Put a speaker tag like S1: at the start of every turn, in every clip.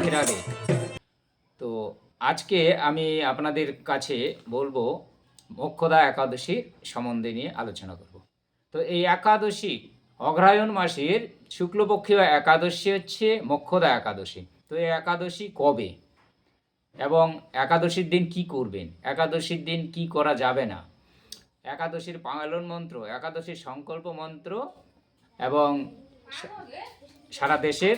S1: রাধে রাধে তো আজকে আমি আপনাদের কাছে বলব মোক্ষদা একাদশীর সম্বন্ধে নিয়ে আলোচনা করব। তো এই একাদশী অগ্রহায়ণ মাসের শুক্লপক্ষীয় একাদশী হচ্ছে মোক্ষদা একাদশী। তো এই একাদশী কবে? এবং একাদশীর দিন কি করবেন? একাদশীর দিন কি করা যাবে না? একাদশীর পালন মন্ত্র, একাদশীর সংকল্প মন্ত্র এবং সারা দেশের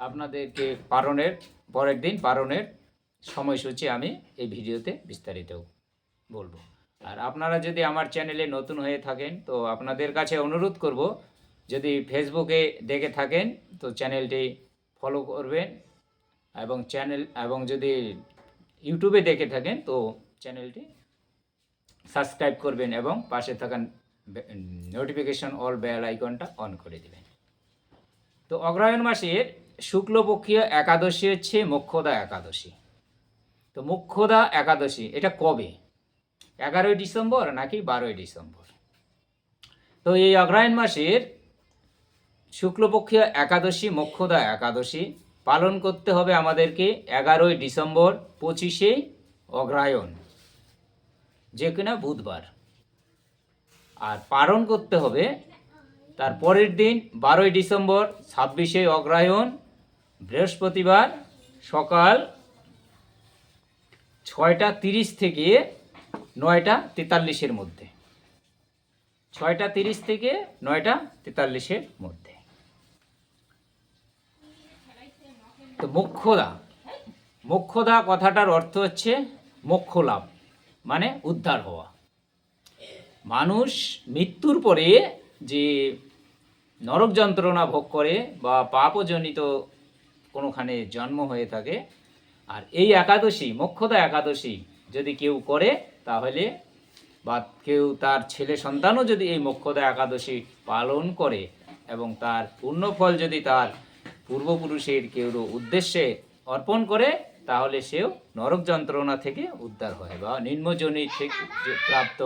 S1: আপনাদেরকে পালনের পরের দিন পালনের সময়সূচি আমি এই ভিডিওতে বিস্তারিত বলব। আর আপনারা যদি আমার চ্যানেলে নতুন হয়ে থাকেন, তো আপনাদের কাছে অনুরোধ করব, যদি ফেসবুকে দেখে থাকেন, তো চ্যানেলটি ফলো করবেন এবং চ্যানেল, এবং যদি ইউটিউবে দেখে থাকেন, তো চ্যানেলটি সাবস্ক্রাইব করবেন এবং পাশে থাকা নোটিফিকেশন অল বেল আইকনটা অন করে দেবেন। তো অগ্রহায়ণ মাসের শুক্লপক্ষীয় একাদশী হচ্ছে মোক্ষদা একাদশী। তো মোক্ষদা একাদশী, এটা কবে? এগারোই ডিসেম্বর নাকি বারোই ডিসেম্বর? তো এই অগ্রহায়ণ মাসের শুক্লপক্ষীয় একাদশী, মোক্ষদা একাদশী পালন করতে হবে আমাদেরকে এগারোই ডিসেম্বর পঁচিশে অগ্রহায়ণ, যে কিনা বুধবার। আর পালন করতে হবে তার পরের দিন বারোই ডিসেম্বর ছাব্বিশে অগ্রহায়ণ বৃহস্পতিবার সকাল ছয়টা তিরিশ থেকে নয়টা তেতাল্লিশের মধ্যে। ছয়টা তিরিশ থেকে নয়টা তেতাল্লিশের মধ্যে। তো মোক্ষদা মোক্ষদা কথাটার অর্থ হচ্ছে মোক্ষ লাভ মানে উদ্ধার হওয়া। মানুষ মৃত্যুর পরে যে নরক যন্ত্রণা ভোগ করে বা পাপজনিত কোনোখানে জন্ম হয়ে থাকে। আর এই একাদশী, মোক্ষদা একাদশী যদি কেউ করে, তাহলে বা কেউ তার ছেলে সন্তানও যদি এই মোক্ষদা একাদশী পালন করে এবং তার পুণ্যফল যদি তার পূর্বপুরুষের কেউ উদ্দেশ্যে অর্পণ করে, তাহলে সেও নরক যন্ত্রণা থেকে উদ্ধার হয় বা নিম্নজনী প্রাপ্ত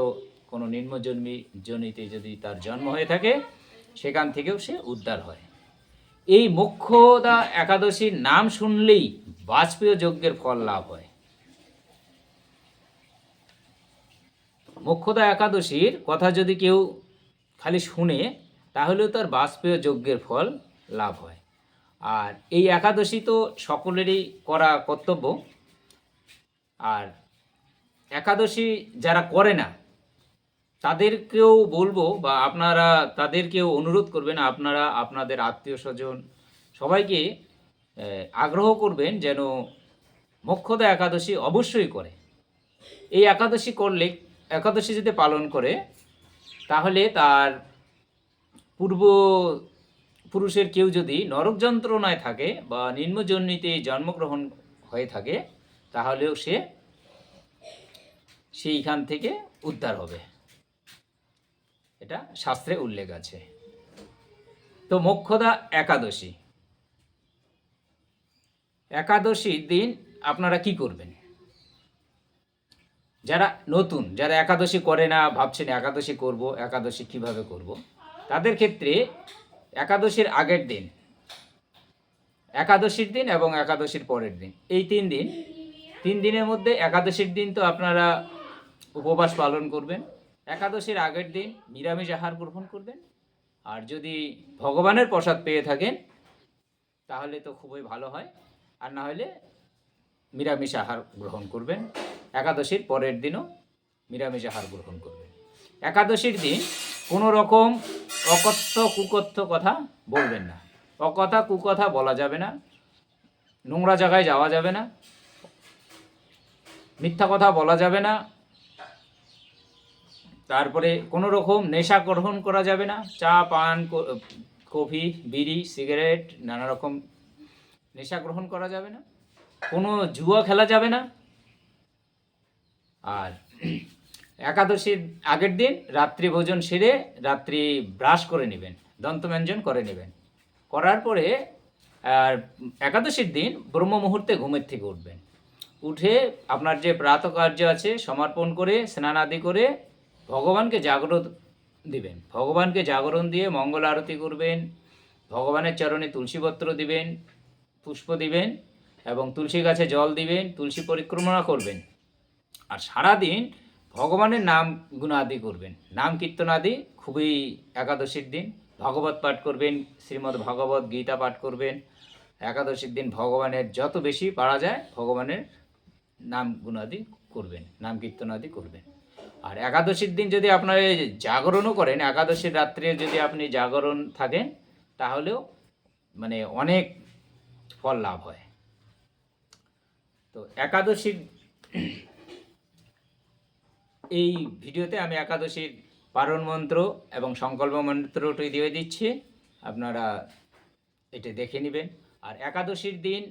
S1: কোনো নিম্নজন্মী জনিতে যদি তার জন্ম হয়ে থাকে, সেখান থেকেও সে উদ্ধার হয়। এই মোক্ষদা একাদশীর নাম শুনলেই বাজপেয় যজ্ঞের ফল লাভ হয়। মোক্ষদা একাদশীর কথা যদি কেউ খালি শুনে, তাহলেও তার বাজপেয় যজ্ঞের ফল লাভ হয়। আর এই একাদশী তো সকলেরই করা কর্তব্য। আর একাদশী যারা করে না তাদেরকেও বলব বা আপনারা, তাদেরকেও অনুরোধ করবেন, আপনারা, আপনাদের আত্মীয় স্বজন সবাইকে আগ্রহ করবেন যেন মোক্ষদা একাদশী অবশ্যই করে। এই একাদশী করলে, একাদশী যদি পালন করে, তাহলে তার পূর্ব পুরুষের কেউ যদি নরক যন্ত্রণায় থাকে বা নিম্নজন্মিতে জন্মগ্রহণ হয়ে থাকে, তাহলেও সে সেইখান থেকে উদ্ধার হবে। এটা শাস্ত্রে উল্লেখ আছে। তো মোক্ষদা একাদশী। একাদশীর দিন আপনারা কি করবেন? যারা নতুন, যারা একাদশী করে না, ভাবছেন একাদশী করব, একাদশী কীভাবে করব, তাদের ক্ষেত্রে একাদশীর আগের দিন, একাদশীর দিন এবং একাদশীর পরের দিন, এই তিন দিন, তিন দিনের মধ্যে একাদশীর দিন তো আপনারা উপবাস পালন করবেন। একাদশীর আগের দিন নিরামিষ আহার গ্রহণ করবেন। আর যদি ভগবানের প্রসাদ পেয়ে থাকেন, তাহলে তো খুবই ভালো হয়। আর না হলে নিরামিষ আহার গ্রহণ করবেন। একাদশীর পরের দিনও নিরামিষ আহার গ্রহণ করবেন। একাদশীর দিন কোনো রকম অকথ্য কুকথ্য কথা বলবেন না। অকথা কুকথা বলা যাবে না। নোংরা জায়গায় যাওয়া যাবে না। মিথ্যা কথা বলা যাবে না। তারপরে কোনো রকম নেশা গ্রহণ করা যাবে না। চা, পান কফি, বিড়ি, সিগারেট, নানা রকম নেশা গ্রহণ করা যাবে না। কোনো জুয়া খেলা যাবে না। আর একাদশীর আগের দিন রাত্রি ভোজন সেরে রাত্রি ব্রাশ করে নেবেন দন্তব্যঞ্জন করে নেবেন। করার পরে, আর একাদশীর দিন ব্রহ্ম মুহূর্তে ঘুমের থেকে উঠবেন। উঠে আপনার যে প্রাতকার্য আছে, সমর্পণ করে স্নান আদি করে ভগবানকে জাগ্রত দিবেন। ভগবানকে জাগরণ দিয়ে মঙ্গল আরতি করবেন। ভগবানের চরণে তুলসীপত্র দিবেন, পুষ্প দিবেন এবং তুলসী গাছে জল দিবেন, তুলসী পরিক্রমা করবেন। আর সারাদিন ভগবানের নাম গুণাদি করবেন। নাম কীর্তনাদি খুবই একাদশীর দিন। ভাগবত পাঠ করবেন, শ্রীমদ্ ভগবত গীতা পাঠ করবেন। একাদশীর দিন ভগবানের যত বেশি পারা যায়, ভগবানের নাম গুণাদি করবেন, নাম কীর্তনাদি করবেন। আর একাদশীর দিন যদি আপনারা জাগরণও করেন, একাদশীর রাত্রে যদি আপনি জাগরণ থাকেন, তাহলেও মানে অনেক ফল লাভ হয়। তো একাদশীর এই ভিডিওতে আমি একাদশীর পারণ মন্ত্র এবং সংকল্প মন্ত্রটি দিয়ে দিচ্ছি। আপনারা এটা দেখে নেবেন। আর একাদশীর দিন,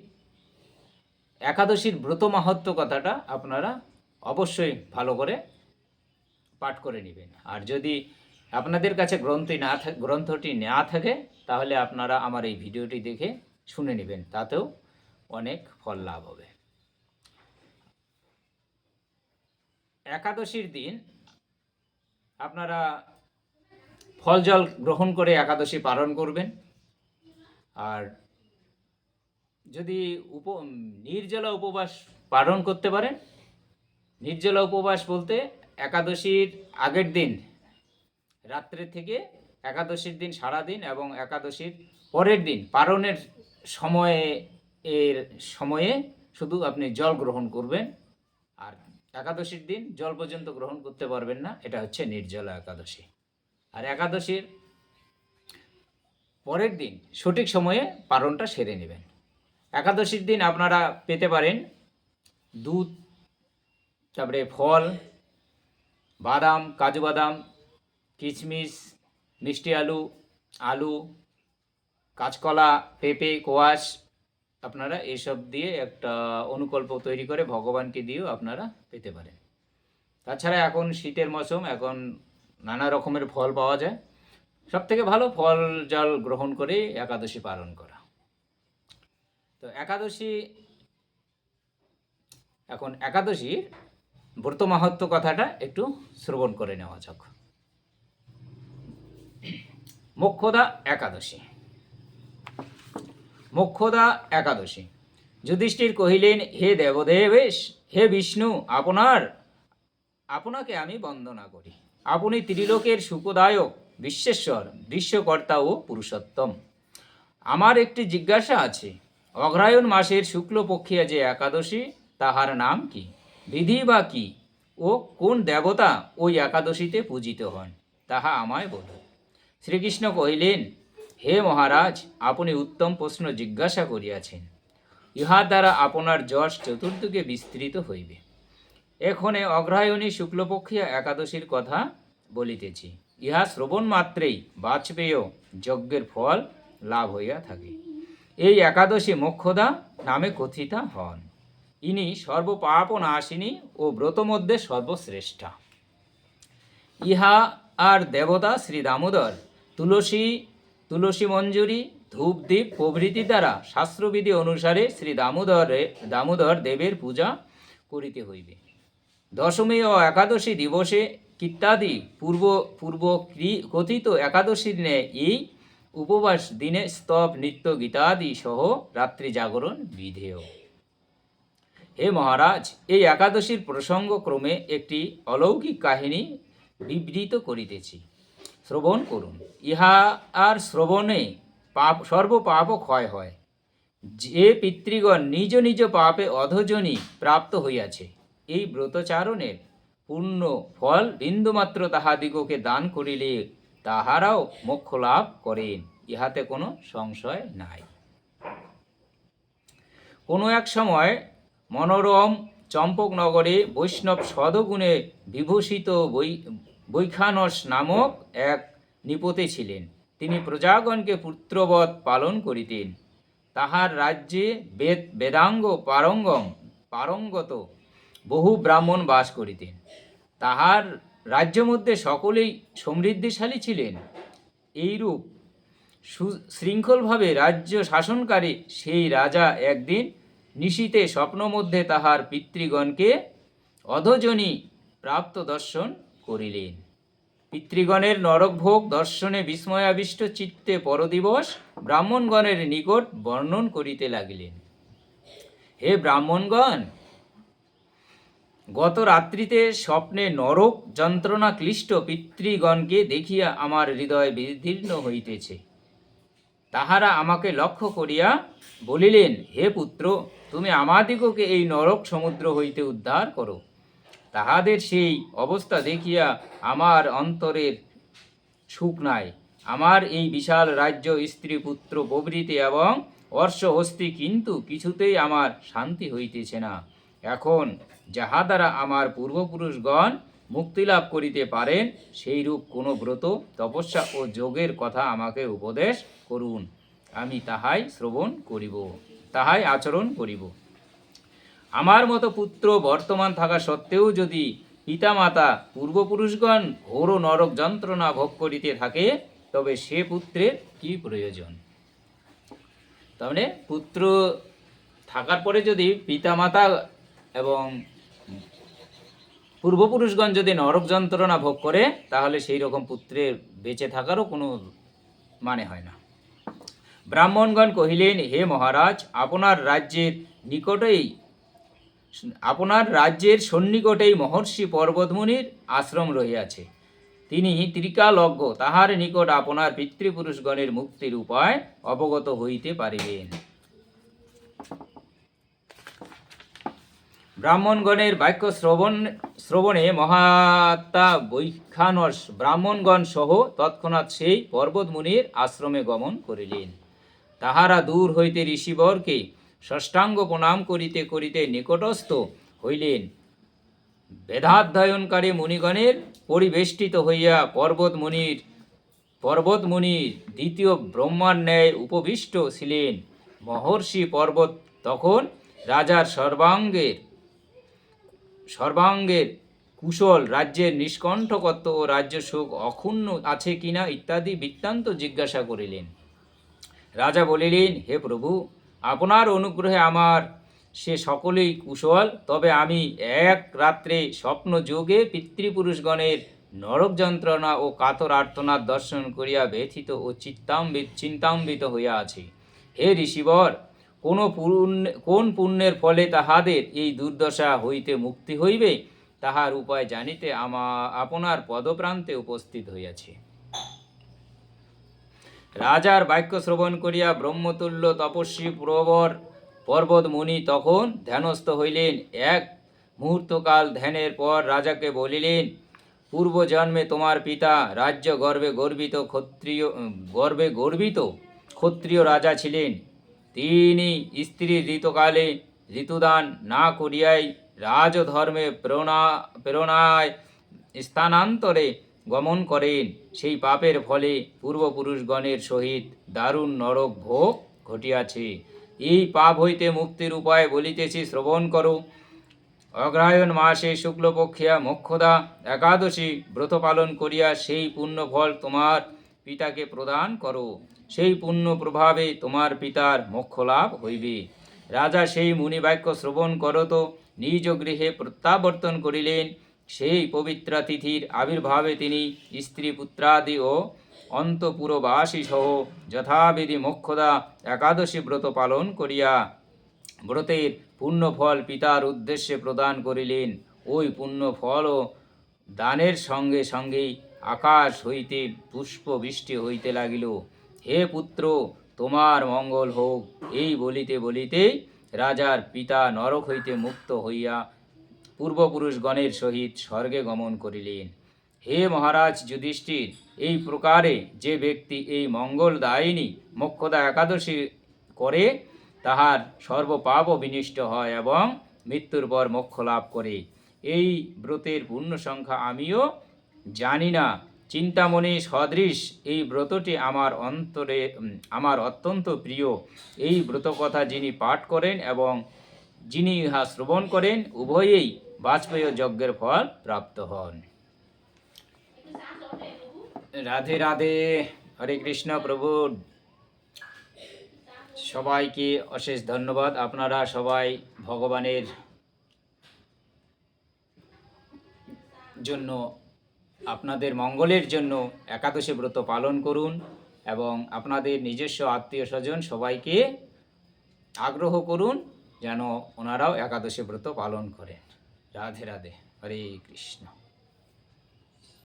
S1: একাদশীর ব্রত মাহাত্ম কথাটা আপনারা অবশ্যই ভালো করে পাঠ করে নেবেন। আর যদি আপনাদের কাছে গ্রন্থি না থাকে গ্রন্থটি না থাকে, তাহলে আপনারা আমার এই ভিডিওটি দেখে শুনে নেবেন। তাতেও অনেক ফল লাভ হবে। একাদশীর দিন আপনারা ফল জল গ্রহণ করে একাদশী পালন করবেন। আর যদি উপ, নির্জলা উপবাস পালন করতে পারেন, নির্জলা উপবাস বলতে একাদশীর আগের দিন, রাত্রে থেকে একাদশীর দিন সারা দিন এবং একাদশীর পরের দিন, পারণের সময়ে, এর সময়ে শুধু আপনি জল গ্রহণ করবেন আর একাদশীর দিন জল পর্যন্ত গ্রহণ করতে পারবেন না, এটা হচ্ছে নির্জলা একাদশী। আর একাদশীর পরের দিন সঠিক সময়ে পারণটা সেরে নেবেন। একাদশীর দিন আপনারা পেতে পারেন দুধ, তারপরে ফল বাদাম, কাজু বাদাম, কিশমিশ, মিষ্টি আলু আলু, কাঁচকলা, পেঁপে, কোয়াশ, আপনারা এইসব দিয়ে একটা অনুকল্প তৈরি করে ভগবানকে দিয়েও আপনারা পেতে পারেন। তাছাড়া এখন শীতের মৌসুম, এখন নানা রকমের ফল পাওয়া যায়। সব থেকে ভালো ফল জল গ্রহণ করে একাদশী পালন করা। তো একাদশী, এখন একাদশীর ব্রত মাহাত্ম কথাটা একটু শ্রবণ করে নেওয়া যাক। মোক্ষদা একাদশী। মোক্ষদা একাদশী। যুধিষ্ঠির কহিলেন, হে দেবদেবেশ, হে বিষ্ণু, আপনার, আপনাকে আমি বন্দনা করি। আপনি ত্রিলোকের সুখদায়ক, বিশ্বেশ্বর, বিশ্বকর্তা ও পুরুষোত্তম। আমার একটি জিজ্ঞাসা আছে, অগ্রায়ণ মাসের শুক্লপক্ষিয়া যে একাদশী, তাহার নাম কি? বিধি বা কি? ও কোন দেবতা ওই একাদশীতে পূজিত হন? তাহা আমায় বলুন শ্রীকৃষ্ণ কহিলেন, হে মহারাজ, আপনি উত্তম প্রশ্ন জিজ্ঞাসা করিয়াছেন। ইহার দ্বারা আপনার যশ চতুর্দিকে বিস্তৃত হইবে। এখনে অগ্রহায়ণী শুক্লপক্ষীয় একাদশীর কথা বলিতেছি। ইহা শ্রবণ মাত্রেই বাজপেয় যজ্ঞের ফল লাভ হইয়া থাকে। এই একাদশী মোক্ষদা নামে কথিতা হন। ইনি সর্বপাপ নাশিনী ও ব্রত মধ্যে সর্বশ্রেষ্ঠা। ইহা আর দেবতা শ্রী দামোদর তুলসী তুলসী মঞ্জুরি ধূপদীপ প্রভৃতি দ্বারা শাস্ত্রবিধি অনুসারে শ্রী দামোদরে, দামোদর দেবের পূজা করিতে হইবে। দশমী ও একাদশী দিবসে ইত্যাদি পূর্ব পূর্ব কথিত একাদশী দিনে এই উপবাস দিনে স্তব, নৃত্য, গীতাদি সহ রাত্রি জাগরণ বিধেয়। হে মহারাজ, এই একাদশীর প্রসঙ্গ ক্রমে একটি অলৌকিক কাহিনী বিবৃত করিতেছি। শ্রবণ করুন। ইহা আর শ্রবণে পাপ সর্ব পাপ ক্ষয় হয়। যে পিতৃগণ নিজ নিজ পাপে অধজনী প্রাপ্ত হইয়াছে, এই ব্রতচারণের পূর্ণ ফল বিন্দুমাত্র তাহাদিগকে দান করিলে তাহারাও মোক্ষ লাভ করেন, ইহাতে কোনো সংশয় নাই। কোনো এক সময় মনোরম চম্পকনগরে বৈষ্ণব সদগুণে বিভূষিত বৈখানস নামক এক নিপতে ছিলেন। তিনি প্রজাগণকে পুত্রবধ পালন করিতেন। তাহার রাজ্যে বেদ, বেদাঙ্গ পারঙ্গম, পারঙ্গত বহু ব্রাহ্মণ বাস করিতেন। তাহার রাজ্য মধ্যে সকলেই সমৃদ্ধিশালী ছিলেন। এইরূপ সুশৃঙ্খলভাবে রাজ্য শাসনকারী সেই রাজা একদিন নিশীতে স্বপ্ন মধ্যে তাহার পিতৃগণকে অধজনী প্রাপ্ত দর্শন করিলেন। পিতৃগণের নরকভোগ দর্শনে বিস্ময়াবিষ্ট চিত্তে পরদিবস ব্রাহ্মণগণের নিকট বর্ণন করিতে লাগিলেন। হে ব্রাহ্মণগণ, গত রাত্রিতে স্বপ্নে নরক যন্ত্রণা ক্লিষ্ট পিতৃগণকে দেখিয়া আমার হৃদয় বিদীর্ণ হইতেছে। তাহারা আমাকে লক্ষ্য করিয়া বলিলেন, হে পুত্র, তুমি আমাদিগকে এই নরক সমুদ্র হইতে উদ্ধার করো। তাহাদের সেই অবস্থা দেখিয়া আমার অন্তরের সুখ নাই। আমার এই বিশাল রাজ্য স্ত্রী পুত্র প্রভৃতি এবং অর্শ হস্তি কিন্তু কিছুতেই আমার শান্তি হইতেছে না। এখন যাহা দ্বারা আমার পূর্বপুরুষগণ মুক্তিলাভ করিতে পারেন, সেইরূপ কোনো ব্রত, তপস্যা ও যোগের কথা আমাকে উপদেশ করুন। আমি তাহাই শ্রবণ করিব, তাহাই আচরণ করিব। আমার মতো পুত্র বর্তমান থাকা সত্ত্বেও যদি পিতামাতা পূর্বপুরুষগণ ঘোর নরক যন্ত্রণা ভোগ করিতে থাকে, তবে সে পুত্রের কি প্রয়োজন? তার মানে পুত্র থাকার পরে যদি পিতামাতা এবং পূর্বপুরুষগণ যদি নরক যন্ত্রণা ভোগ করে, তাহলে সেই রকম পুত্রের বেঁচে থাকারও কোনো মানে হয় না। ব্রাহ্মণগণ কহিলেন, হে মহারাজ, আপনার রাজ্যের নিকটেই, আপনার রাজ্যের সন্নিকটেই মহর্ষি পর্বতমুনির আশ্রম রহিয়াছে। তিনি ত্রিকালজ্ঞ, তাহার নিকট আপনার পিতৃপুরুষগণের মুক্তির উপায় অবগত হইতে পারিবেন। ব্রাহ্মণগণের বাক্য শ্রবণ, শ্রবণে মহাত্মা বৈখানস ব্রাহ্মণগণ সহ তৎক্ষণাৎ সেই পর্বতমুনির আশ্রমে গমন করিলেন। তাহারা দূর হইতে ঋষিবরকে ষষ্ঠাঙ্গ প্রণাম করিতে করিতে নিকটস্থ হইলেন। বেদাধ্যয়নকারী মুনিগণের পরিবেষ্টিত হইয়া পর্বত মুনির পর্বত মুনির দ্বিতীয় ব্রহ্মার ন্যায় উপবিষ্ট ছিলেন। মহর্ষি পর্বত তখন রাজার সর্বাঙ্গের সর্বাঙ্গের কুশল রাজ্যের নিষ্কণ্ঠকত্ব ও রাজ্য সুখ অক্ষুণ্ণ আছে কিনা ইত্যাদি বৃত্তান্ত জিজ্ঞাসা করিলেন। রাজা বলিলেন, হে প্রভু, আপনার অনুগ্রহে আমার সে সকলেই কুশল, তবে আমি এক রাত্রে স্বপ্ন যোগে পিতৃপুরুষগণের নরক যন্ত্রণা ও কাতর আর্তনাদ দর্শন করিয়া ব্যথিত ও চিত্তাম্বিত চিন্তাম্বিত হইয়া আছি। হে ঋষিবর কোন পুণ্য, কোন পুণ্যের ফলে তাহাদের এই দুর্দশা হইতে মুক্তি হইবে, তাহার উপায় জানিতে আমা, আপনার পদপ্রান্তে উপস্থিত হইয়াছে। রাজার বাক্য শ্রবণ করিয়া ব্রহ্মতুল্য তপস্বী প্রবর পর্বত মুনি তখন ধ্যানস্থ হইলেন। এক মুহূর্তকাল ধ্যানের পর রাজাকে বলিলেন, পূর্বজন্মে তোমার পিতা রাজ্য গর্বে গর্বিত ক্ষত্রিয়, গর্বে গর্বিত ক্ষত্রিয় রাজা ছিলেন। তিনি স্ত্রী ঋতুকালে ঋতুদান না করিয়াই রাজধর্মে প্রেরণা প্রেরণায় স্থানান্তরে গমন করেন। সেই পাপের ফলে পূর্বপুরুষগণের সহিত দারুণ নরক ভোগ ঘটিয়াছে। এই পাপ হইতে মুক্তির উপায় বলিতেছি শ্রবণ করো। অগ্রায়ণ মাসে শুক্লপক্ষিয়া, মোক্ষদা, একাদশী ব্রত পালন করিয়া সেই পুণ্য ফল তোমার পিতাকে প্রদান করো। সেই পুণ্য প্রভাবে তোমার পিতার মোক্ষ লাভ হইবে। রাজা সেই মুনিবাক্য শ্রবণ করত, নিজ গৃহে প্রত্যাবর্তন করিলেন। সেই পবিত্রা তিথির আবির্ভাবে তিনি স্ত্রী পুত্রাদি ও অন্তপুরবাসী সহ যথাবিধি মোক্ষদা একাদশী ব্রত পালন করিয়া ব্রতের পুণ্যফল পিতার উদ্দেশ্যে প্রদান করিলেন। ওই পুণ্যফলও দানের সঙ্গে সঙ্গেই আকাশ হইতে পুষ্প বৃষ্টি হইতে লাগিল। হে পুত্র, তোমার মঙ্গল হোক। এই বলিতে বলিতেই রাজার পিতা নরক হইতে মুক্ত হইয়া পূর্বপুরুষগণের সহিত স্বর্গে গমন করিলেন। হে মহারাজ যুধিষ্ঠির, এই প্রকারে যে ব্যক্তি এই মঙ্গলদায়িনী মোক্ষদা একাদশী করে, তাহার সর্বপাপ বিনিষ্ট হয় এবং মৃত্যুর পর মোক্ষ লাভ করে। এই ব্রতের পূর্ণ সংখ্যা আমিও জানি না, চিন্তামণি সদৃশ, এই ব্রতটি আমার অন্তরে আমার অত্যন্ত প্রিয়। এই ব্রত কথা যিনি পাঠ করেন এবং যিনি ইহা শ্রবণ করেন, উভয়েই বাজপেয় যজ্ঞের ফল প্রাপ্ত হন। রাধে রাধে, হরে কৃষ্ণ প্রভু। সবাইকে অশেষ ধন্যবাদ। আপনারা সবাই ভগবানের জন্য আপনাদের মঙ্গলের জন্য একাদশী ব্রত পালন করুন এবং আপনাদের নিজস্ব আত্মীয় স্বজন সবাইকে আগ্রহ করুন যেন ওনারাও একাদশী ব্রত পালন করেন। রাধে রাধে। হরে কৃষ্ণ।